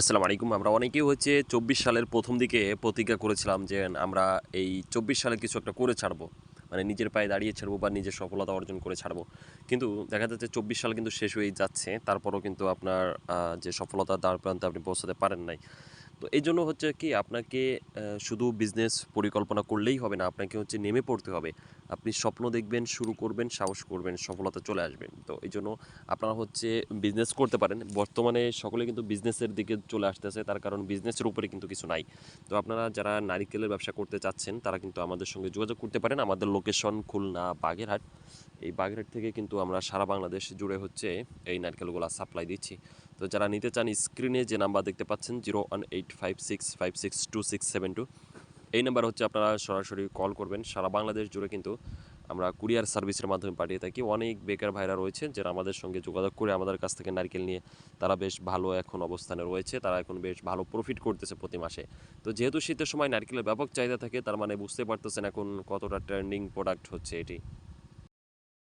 আসসালামু আলাইকুম। আমরা অনেকেই হচ্ছে চব্বিশ সালের প্রথম দিকে প্রতিজ্ঞা করেছিলাম যে আমরা এই চব্বিশ সালে কিছু একটা করে ছাড়বো। মানে নিজের পায়ে দাঁড়িয়ে ছাড়বো বা নিজের সফলতা অর্জন করে ছাড়বো। কিন্তু দেখা যাচ্ছে চব্বিশ সাল কিন্তু শেষ হয়েই যাচ্ছে। তারপরও কিন্তু আপনার যে সফলতা তার প্রান্তে আপনি পৌঁছাতে পারেন নাই। তো এই জন্য হচ্ছে কি আপনাকে শুধু বিজনেস পরিকল্পনা করলেই হবে না, আপনাকে হচ্ছে নেমে পড়তে হবে। আপনি স্বপ্ন দেখবেন, শুরু করবেন, সাহস করবেন, সফলতা চলে আসবেন তো এই জন্য আপনারা হচ্ছে বিজনেস করতে পারেন। বর্তমানে সকলে কিন্তু বিজনেসের দিকে চলে আসতেছে, তার কারণ বিজনেসের উপরে কিন্তু কিছু নাই। তো আপনারা যারা নারিকেলের ব্যবসা করতে চাচ্ছেন, তারা কিন্তু আমাদের সঙ্গে যোগাযোগ করতে পারেন। আমাদের লোকেশন খুলনা, বাগেরহাট। এই বাগেরহাট থেকে কিন্তু আমরা সারা বাংলাদেশ জুড়ে হচ্ছে এই নারকেলগুলো সাপ্লাই দিচ্ছি। তো যারা নিতে চান স্ক্রিনে যে নাম্বার দেখতে পাচ্ছেন zero one eight five six five six two six seven two এই নাম্বার হচ্ছে আপনারা সরাসরি কল করবেন। সারা বাংলাদেশ জুড়ে কিন্তু আমরা কুরিয়ার সার্ভিসের মাধ্যমে পাঠিয়ে থাকি। অনেক বেকার ভাইরা রয়েছে যারা আমাদের সঙ্গে যোগাযোগ করে আমাদের কাছ থেকে নারকেল নিয়ে তারা বেশ ভালো এখন অবস্থানে রয়েছে। তারা এখন বেশ ভালো প্রফিট করতেছে প্রতি মাসে। তো যেহেতু শীতের সময় নারকেলের ব্যাপক চাহিদা থাকে, তার মানে বুঝতে পারতেছেন এখন কতটা ট্রেন্ডিং প্রোডাক্ট হচ্ছে এটি।